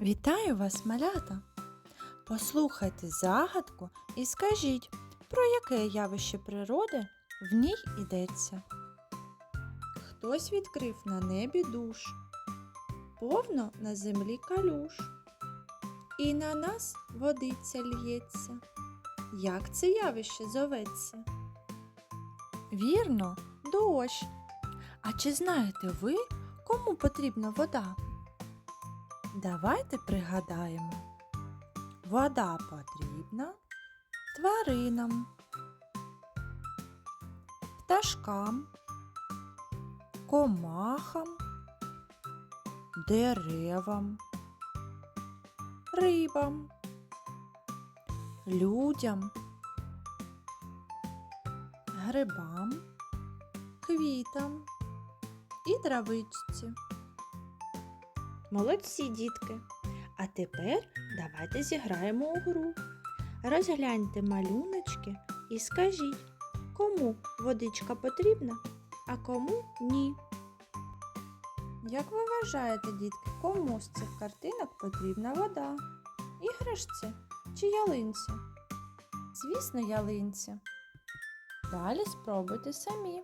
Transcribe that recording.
Вітаю вас, малята! Послухайте загадку і скажіть, про яке явище природи в ній йдеться. Хтось відкрив на небі душ, повно на землі калюш, і на нас водиця лється. Як це явище зоветься? Вірно, дощ. А чи знаєте ви, кому потрібна вода? Давайте пригадаємо. Вода потрібна тваринам, пташкам, комахам, деревам, рибам, людям, грибам, квітам і травичці. Молодці, дітки. А тепер давайте зіграємо у гру. Розгляньте малюночки і скажіть, кому водичка потрібна, а кому ні. Як ви вважаєте, дітки, кому з цих картинок потрібна вода? Іграшці чи ялинці? Звісно, ялинці. Далі спробуйте самі.